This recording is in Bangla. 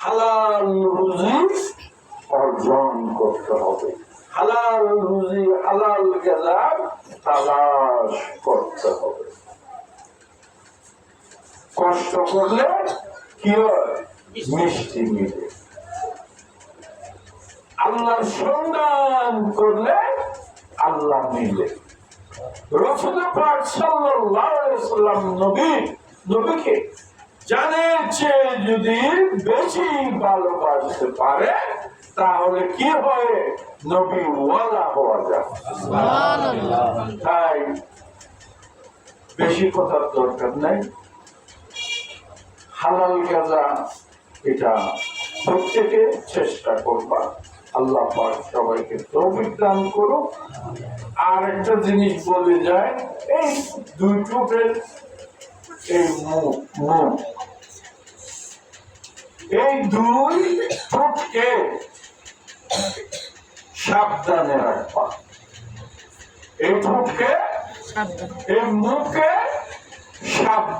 হালাল রুজি অর্জন করতে হবে। হালাল রুজি, হালাল তালাশ করতে হবে। কষ্ট করলে কি মিষ্টি মিলে। আল্লাহর সন্ধান করলে আল্লাহ মিলে। রসুল পাক সাল্লাল্লাহু আলাইহি নবী, নবীকে জানের চেয়ে যদি বেশি ভালোবাসতে পারে তাহলে কি হয়? নবী ওয়ালা হওয়া যায়। তাই বেশি কথার দরকার নাই। হালাল গাজা এটা প্রত্যেকে চেষ্টা করবা। আল্লাহ পাক সবাইকে তৌফিক দান করুক। আর একটা জিনিস বলে যায় এই দুই টুকের এই মুখ মুখ এই দুই ফ্রুটকে সাবধানে রাখবা। এই ফ্রুটকে এই মুখকে সাবধান